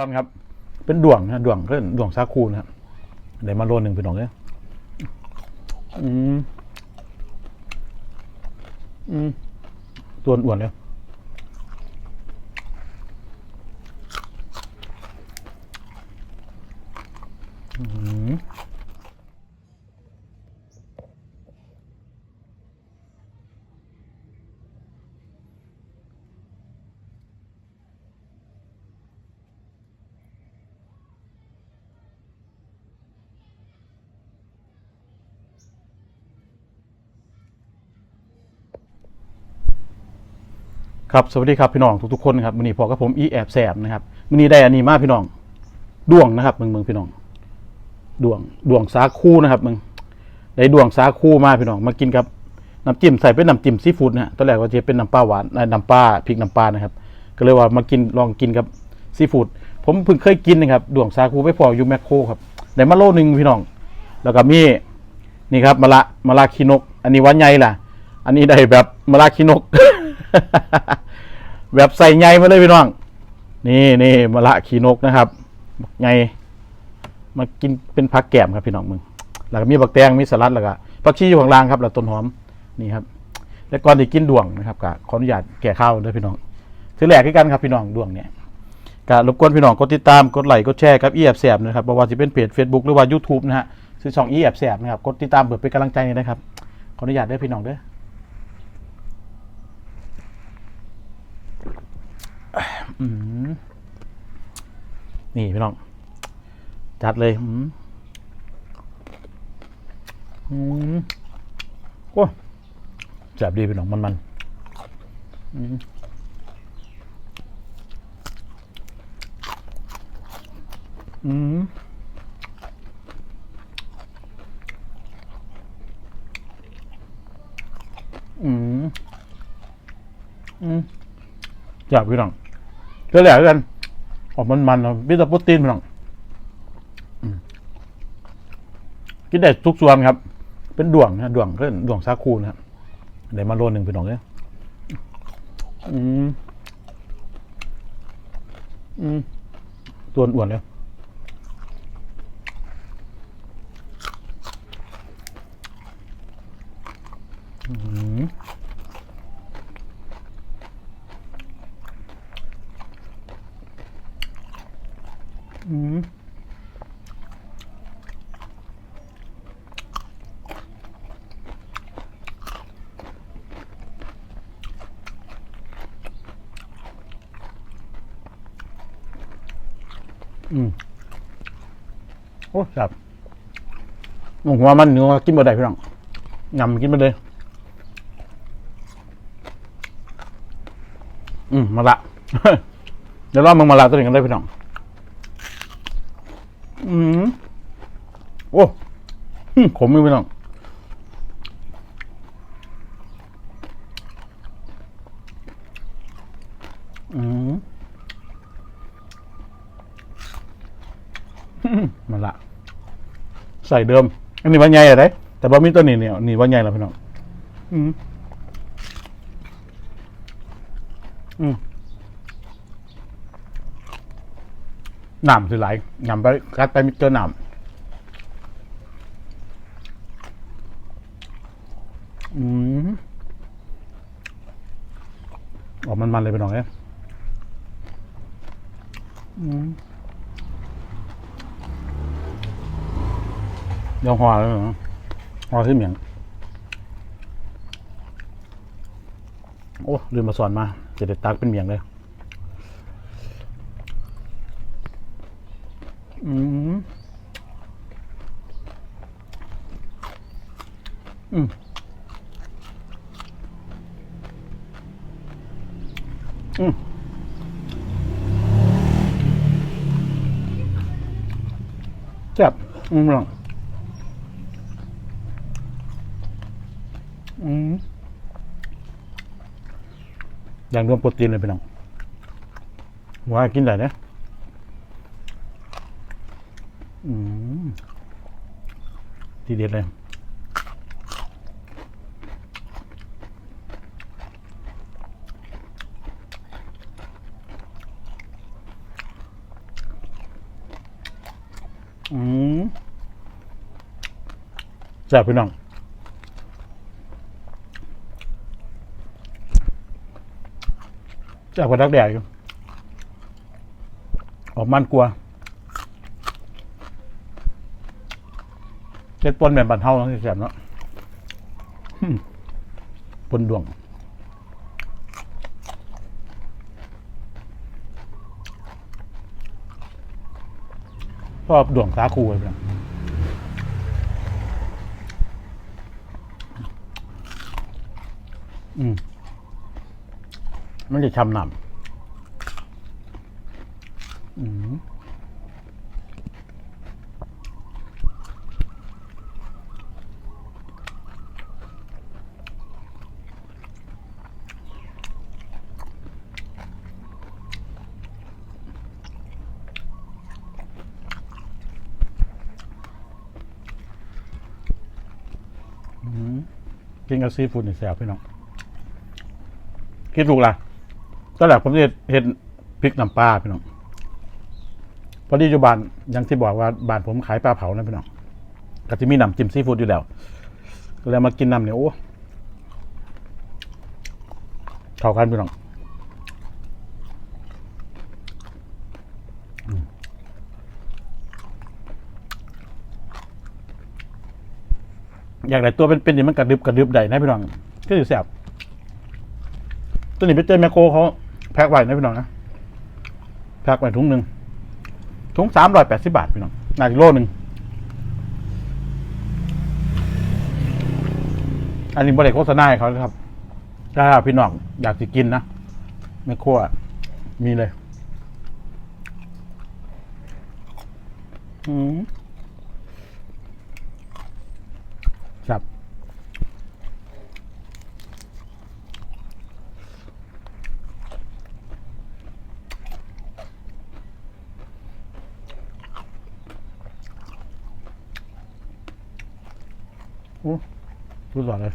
วมครับ เป็นด่วงนะด่วงเพื่อนด่วงซาคูนะครับเดี๋ยวมาโลหนึ่งเป็นดอกเนี่ยอืมอืมตัวอ้วนเลยอืม ครับสวัสดีครับพี่น้องทุกๆคนครับวันนี้พอกับผมอีแอบแสบนะครับวันนี้ได้อันนี้มาพี่น้องดวงนะครับมึงมึงพี่น้องดวงดวงสาคูนะครับมึงได้ดวงสาคูมาพี่น้องมากินกับน้ำจิ้มใส่เป็นน้ำจิ้มซีฟู้ดนะตอนแรกว่าจะเป็นน้ำปลาหวานน้ำปลาพริกน้ำปลานะครับ ก็เลยว่ามากินลองกินกับซีฟู้ดผมเพิ่งเคยกินนะครับดวงสาคูไปพออยู่แมคโครครับได้มาโลนึงพี่น้อง แล้วก็มีนี่ครับมะละมะละคีนก อันนี้วันใหญ่ล่ะ อันนี้ได้แบบมะละคีนก แบบใส่ใยมาเลยพี่น้อง นี่นี่มะละขีนกนะครับใยมากินเป็นผักแกมครับพี่น้องมึง แล้วก็มีบักแตงมีสลัดแล้วก็ผักชีอยู่ข้างล่างครับแล้วต้นหอมนี่ครับ แล้วก่อนที่กินดวงนะครับก็ขออนุญาตแก่ข้าวด้วยพี่น้องถือแหลกกันครับพี่น้องดวงเนี่ยก็รบกวนพี่น้องกดติดตามกดไลค์กดแชร์ครับอีแอบแสบนะครับบ่ว่าจะเป็นเพจ Facebook หรือว่า YouTube นะฮะซื้อช่องอีแอบแสบนะครับกดติดตามเพื่อเป็นกำลังใจนะครับขออนุญาตด้วยพี่น้องเด้อ อืม นี่พี่น้อง จัดเลยอืมอืมโอ้แซ่บดีพี่น้องมันมันอืมอืมอืมอืมแซ่บพี่น้อง ก็แหละกัน ออกมันมันๆวิตามินโปรตีนพี่น้องอืมกินได้ทุกส่วนครับ เป็นด่วงนะด่วงเพื่อนด่วงซาคูนะครับเดี๋ยวมาโลหนึ่งเป็น้องเลยอืมอืมตัวอ้วนเลยอืม อืม อืมโอ้ครับหัวมันเนื้อกินบ่ได้พี่น้องยำกินไปเลยอืมมาละเดี๋ยวรอมึงมาละตัวหนึ่งกันได้พี่น้อง อืมโอ้ขมไม่พี่น้อง มันละ ใส่เดิม อันนี้วันใหญ่อะไรแต่บะมีตัวนี้เนี่ยนี่วันใหญ่แล้วพี่น้องอืมอืมน้ำคือไหลยำไปกัดไปมิเจอน้ำอืมออกมันมันๆเลยไปหน่อยเนี่ยอืม เดี๋ยวห่อแล้วเหรอห่อที่เหมียงโอ้ลืมมาสอนมา จะได้ตักเป็นเมียงเลย อืมอืมอืมแซ่บอืมลอง อย่างรวมโปรตีนเลยไปน้องว่ากินได้นี่ยอืมทีเด็ดเลยอืมแซ่บพี่น้อง แซ่บกว่าดักแดดอยู่ออกมันกลัวเจ็ดปนแบบบันเทาเนาะที่แซ่บเนาะปนดวงชอบดวงสาคูเลยพี่องอืม มันจะชำหนำอืมกินกับซีฟู้ดนี่แซ่บพี่น้อง คิดถูกละ ตอนแรกผมจะเห็นพริกน้ำปลาพี่น้องพอดีอยู่บ้านอยังที่บอกว่าบ้านผมขายปลาเผานะพี่น้องก็จะมีน้ำจิ้มซีฟู้ดอยู่แล้วก็เลยมากินน้ำเนี่ยโอ้เข้ากันพี่น้องอยากได้ตัวเป็นๆนี่มันกระดึบกระดึบได้นะพี่น้องก็อยู่แซ่บตัวนี้ไปเจอแมคโครเขา พ็คไว้นะพี่น้องนะแพ็คไว้ถุงหนึ่งถุงสามร้อยแปดสิบาทพี่น้องหนักโลหนึ่งอันนี้บริโภคโฆษณาเขานะครับ ถ้าพี่น้องอยากจะกินนะแมคโครอะมีเลย อืม รู้สึกเลย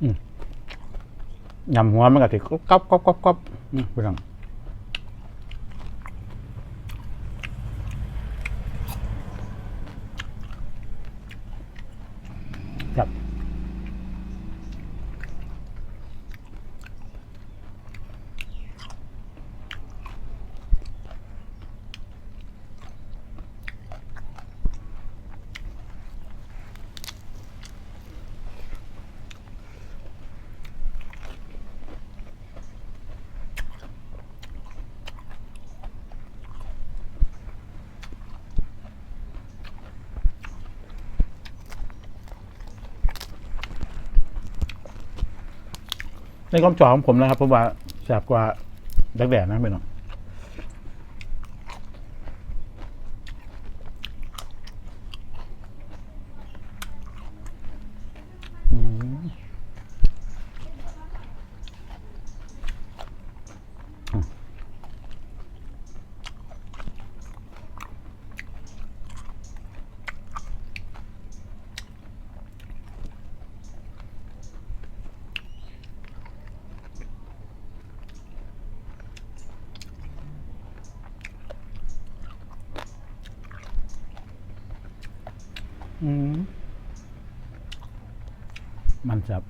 อืมยำหัวมันก็ติก๊อบก๊อบก๊อบก๊อบก๊อบอืมไปทาง ในความจอของผมนะครับเพราะว่าแสบกว่าดักแดดนะพี่น้องอืมอื มันจับ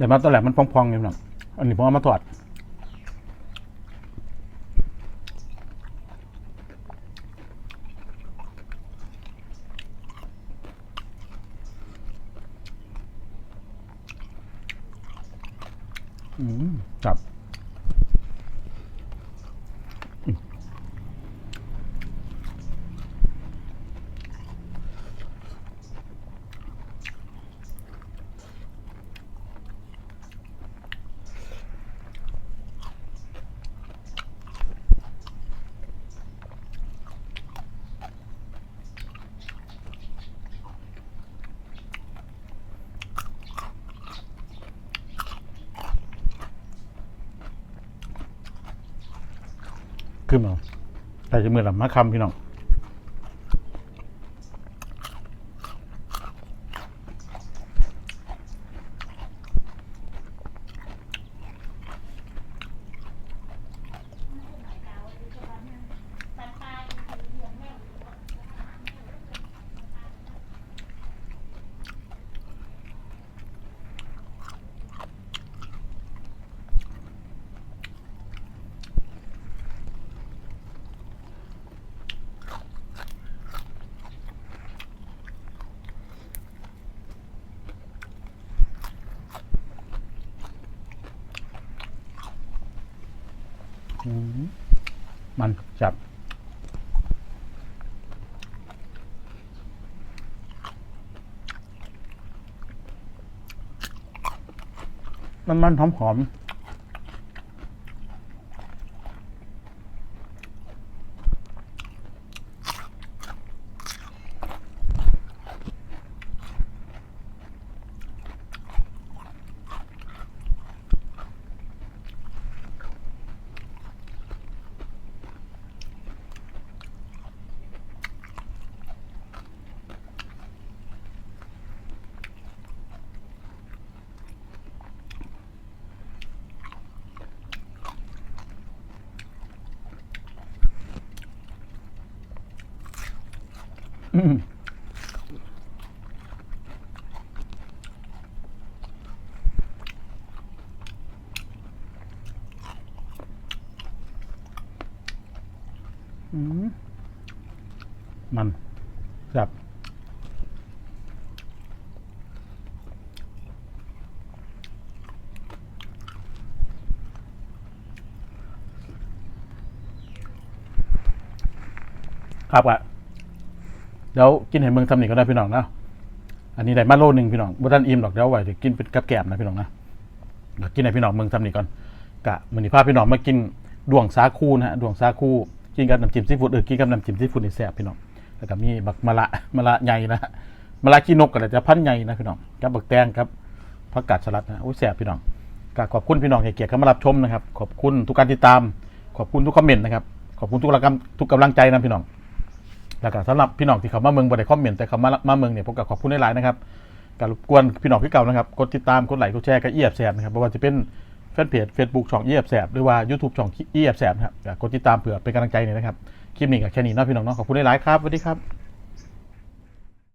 เดี๋ยวมาตอนแรกมันพองๆอยู่หน่อยอันนี้ผมเอามาถอด อืมครับ อ ขึ้นมาแต่จะมือหลำมาคำพี่น้อง มันจับมันมันหอมหอม มอืมมันจับครับอะ เดี๋ยวกินเห็นเมืองทำหนีก็ได้พี่น้องนะอันนี้ได้มาโลหนึ่งพี่น้องบ่ทันอิ่มหรอกเดี๋ยวเอาไว้เดี๋ยวกินเป็นกับแก้มนะพี่น้องนะเดี๋ยวกินให้พี่น้องเมืองทำหนีก่อนกะมื้อนี้พาพี่น้องมากินดวงสาคูนะฮะดวงสาคูกินกับน้ำจิ้มซีฟู้ดเออกินกับน้ำจิ้มซีฟู้ดนี่แซ่บพี่น้องแล้วก็มีบักมะละมะละใหญ่นะมะละขี้นกก็จะพันใหญ่นะพี่น้องกับบักแตงครับผักกาดสลัดนะโอ้ยแซ่บพี่น้องก็ขอบคุณพี่น้องที่เกียรติเข้ามารับชมนะครับ ขอบคุณทุกการติดตาม ขอบคุณทุกคอมเมนต์นะครับ ขอบคุณทุกกำลังทุกกำลังใจนะพี่น้อง แล้วก็สำหรับพี่น้องที่เขามาเมืองบ่ได้คอมเมนต์แต่เขามามาเมืองเนี่ยผมก็ขอบคุณหลายๆนะครับการบกวนพี่น้องพี่เก่านะครับกดติดตามกดไลค์กดแชร์กับเอียบแสบนะครับไม่ว่าจะเป็นแฟนเพจ Facebook ช่องเอียบแสบหรือว่า YouTube ช่องเอียบแสบนะครับก็กดติดตามเผื่อเป็นกำลังใจหน่อยนะครับคลิปนี้ก็แค่นี้เนาะพี่น้องเนาะขอบคุณหลายๆครับสวัสดีครับ